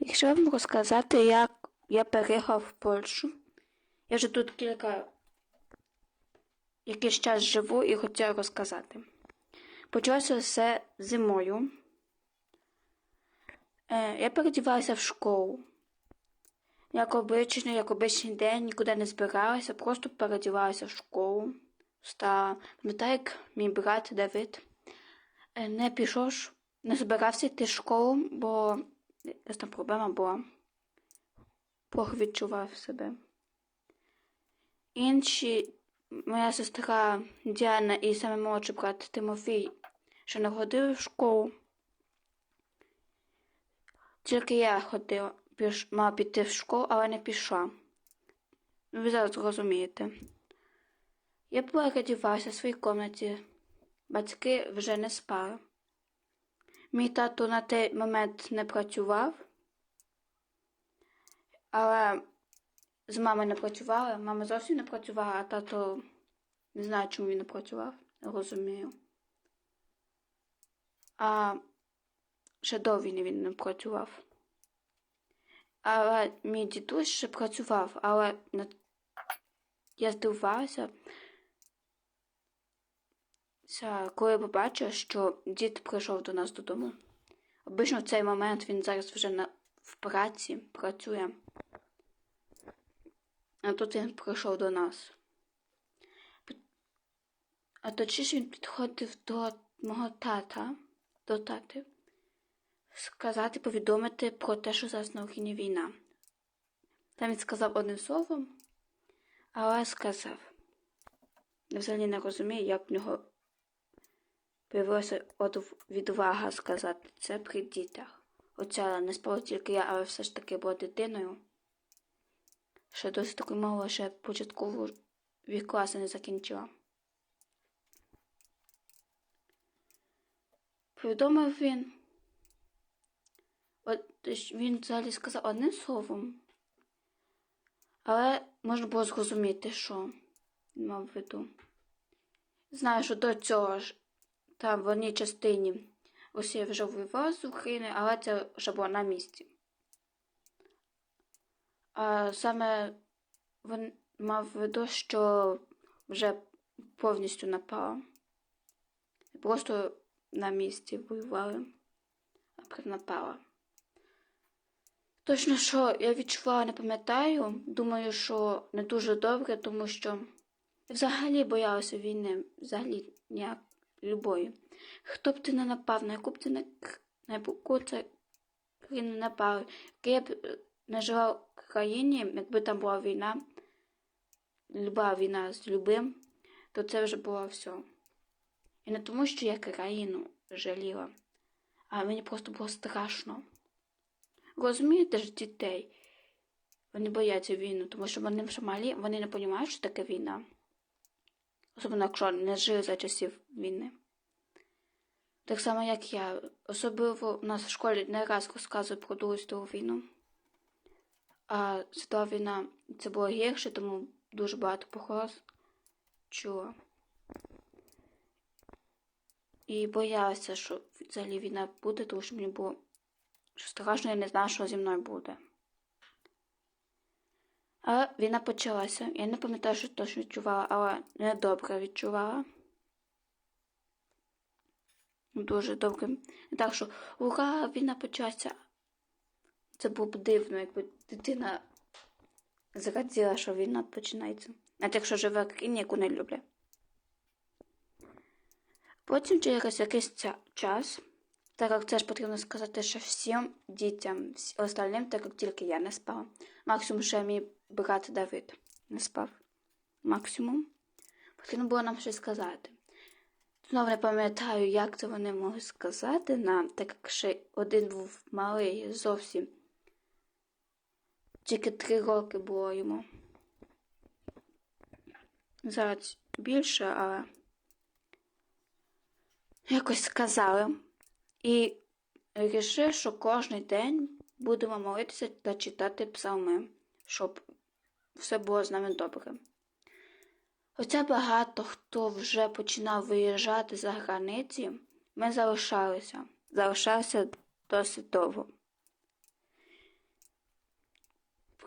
Якщо вам розказати, як я переїхав в Польщу, я вже тут кілька якийсь час живу і хотіла розказати. Почалося все зимою. Е, я передівалася в школу. Як обичний, як обичний день, нікуди не збиралася, просто передівалася в школу. Встала. Пам'ятаю, як мій брат Давид е, не пішов, не збирався йти в школу, бо там проблема була. Плохо відчував себе. Інші, моя сестра Діана і саме молодший брат Тимофій, ще не ходили в школу. Тільки я ходила, піш, мала піти в школу, але не пішла. Ну, Ви зараз розумієте. Я передівалася в своїй кімнаті. Батьки вже не спали. Мій тато на той момент не працював, але з мамою не працювала. Мама зовсім не працювала, а тато не знаю, чому він не працював, розумію. А ще до війни він не працював. Але мій дідусь ще працював, але я здивувалася, Ся, коли я побачила, що дід прийшов до нас додому. Обично в цей момент він зараз вже на, в праці працює. А тут він прийшов до нас. А точніше він підходив до мого тата, до тати, сказати, повідомити про те, що зараз на Україні війна. Там він сказав одним словом, але сказав. Я взагалі не розумію, як в нього Появилася відвага сказати це при дітях. Оця не спала тільки я, але все ж таки була дитиною. Ще досить таки мало, ще початкову вік класу не закінчила. Повідомив він. От він взагалі сказав одним словом. Але можна було зрозуміти, що він мав в виду. Знаю, що до цього ж там в одній частині Росія вже воювала з України, але це вже було на місці. А саме він мав виду, що вже повністю напала. Просто на місці воювали, а напала. Точно, що я відчувала, не пам'ятаю. Думаю, що не дуже добре, тому що взагалі боялася війни, взагалі ніяк любої. Хто б ти не напав, на яку б ти не, на яку це не напав, яка я б е, не жила в країні, якби там була війна, люба війна з любим, то це вже було все. І не тому, що я країну жаліла, а мені просто було страшно. Розумієте ж дітей? Вони бояться війну, тому що вони вже малі, вони не розуміють, що таке війна. Особливо, якщо не жили за часів війни. Так само, як я. Особливо у нас в школі не раз розказують про Другу світову війну. А світова війна це було гірше, тому дуже багато похороз чула. І боялася, що взагалі війна буде, тому що мені було що страшно, я не знала, що зі мною буде. Але війна почалася. Я не пам'ятаю, що точно відчувала, але недобре відчувала. Дуже добре. Так, що ура, війна почалася. Це було б дивно, якби дитина зраділа, що війна починається. Навіть якщо живе в країні, яку не люблять. Потім через якийсь час, так як це ж потрібно сказати, що всім дітям, всі остальним, так як тільки я не спала. Максимум ще мій брат Давид не спав. Максимум. Потрібно було нам щось сказати. Знову не пам'ятаю, як це вони могли сказати нам, так як ще один був малий зовсім. Тільки три роки було йому. Зараз більше, але якось сказали. І вирішив, що кожен день будемо молитися та читати псалми, щоб все було з нами добре. Хоча багато хто вже починав виїжджати за границі, ми залишалися. Залишалися досить довго.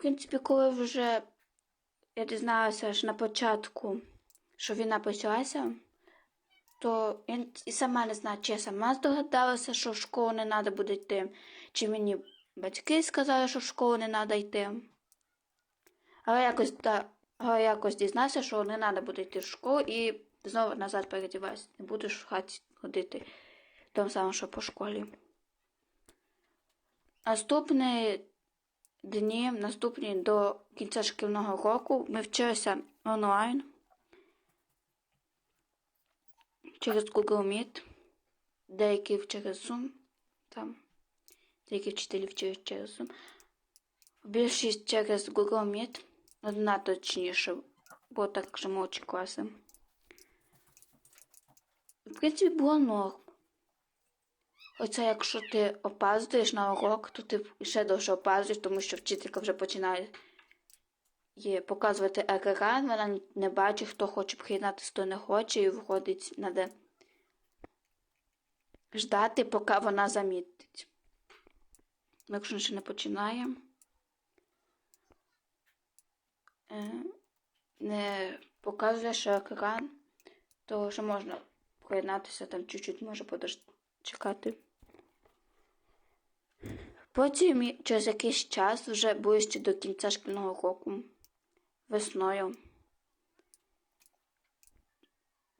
принципі, коли вже я дізналася аж на початку, що війна почалася, то я і сама не знаю, чи я сама здогадалася, що в школу не треба буде йти, чи мені батьки сказали, що в школу не треба йти. Але якось, да, але якось дізнався, що не треба буде йти в школу і знову назад передіваюся. Не будеш в хаті ходити тому самому, що по школі. Наступні дні, наступні до кінця шкільного року, ми вчилися онлайн через Google Meet, деякі через Zoom, там, деякі вчителі вчились через Zoom. Більшість через Google Meet, одна точніше, бо так вже молодші класи. В принципі, було норм. Оце якщо ти опаздуєш на урок, то ти ще довше опаздуєш, тому що вчителька вже починає є, показувати екран, вона не бачить, хто хоче приєднатися, хто не хоче, і виходить, треба ждати, поки вона замітить. Якщо ще не починає, е, не показує ще екран, то вже можна приєднатися, там чуть-чуть може чекати. Потім через якийсь час, вже ближче до кінця шкільного року, весною,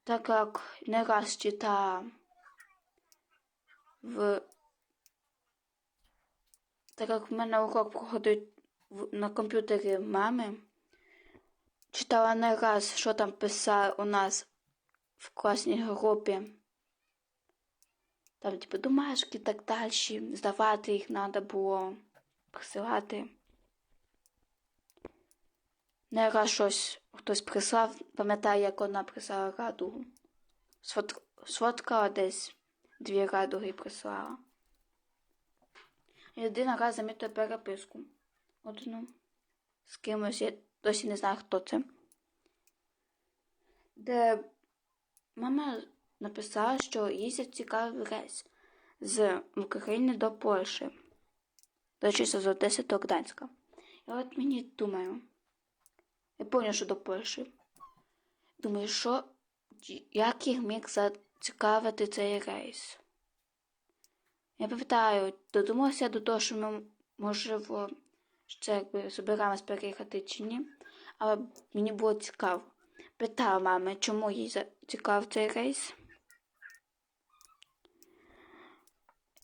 так як не раз читала в так як в мене урок проходить на комп'ютері мами, читала не раз, що там писали у нас в класній групі там, типу, домашки так далі. Здавати їх треба було присилати. Не раз щось хтось прислав, пам'ятаю, як вона прислала радугу. Сфот... Сфоткала десь дві радуги прислала. Один раз замітила переписку. Одну. З кимось, досі не знаю, хто це. Де мама написала, що їздять цікавий рейс з України до Польщі, точніше з Одеси до Гданська. І от мені думаю, я пам'ятаю, що до Польщі. Думаю, що як їх міг зацікавити цей рейс? Я пам'ятаю, додумався до того, що ми, можливо, що якби збираємось переїхати чи ні, але мені було цікаво. Питала мами, чому їй зацікавив цей рейс.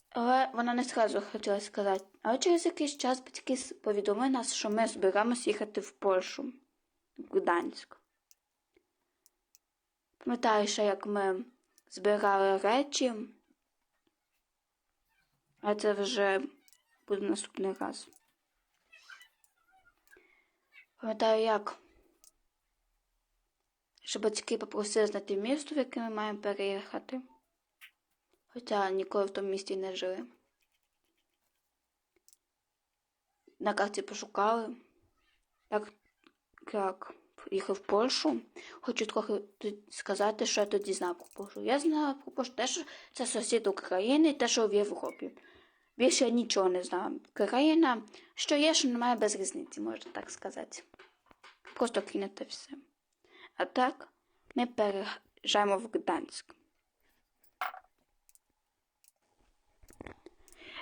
Але вона не зразу хотіла сказати. Але через якийсь час батьки повідомили нас, що ми збираємось їхати в Польщу, в Гданськ. Пам'ятаю ще, як ми збирали речі, а це вже буде наступний раз. Пам'ятаю, як що батьки попросили знайти місто, в яке ми маємо переїхати. Хоча ніколи в тому місті не жили. На карті пошукали, як, як їхав в Польщу. Хочу трохи сказати, що я тоді знав про Польщу. Я знала про Польщу те, що це сусід України і те, що в Європі. Більше нічого не знала. Країна, що є, що немає без різниці, можна так сказати. Просто кинете все. А так, ми переїжджаємо в Гданськ.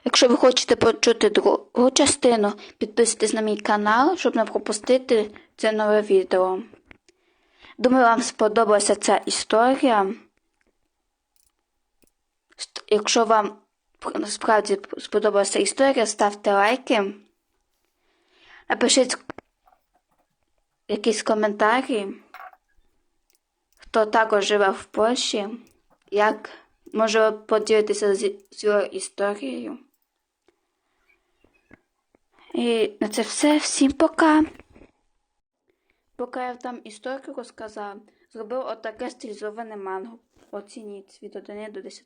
Якщо ви хочете почути другу частину, підписуйтесь на мій канал, щоб не пропустити це нове відео. Думаю, вам сподобалася ця історія. Якщо вам справді сподобалася історія, ставте лайки. Напишіть якісь коментарі, хто також живе в Польщі, як може поділитися з цією історією. І на це все. Всім пока. Поки я там історію розказав, зробив отаке стилізоване манго. Оцініть від 1 до 10.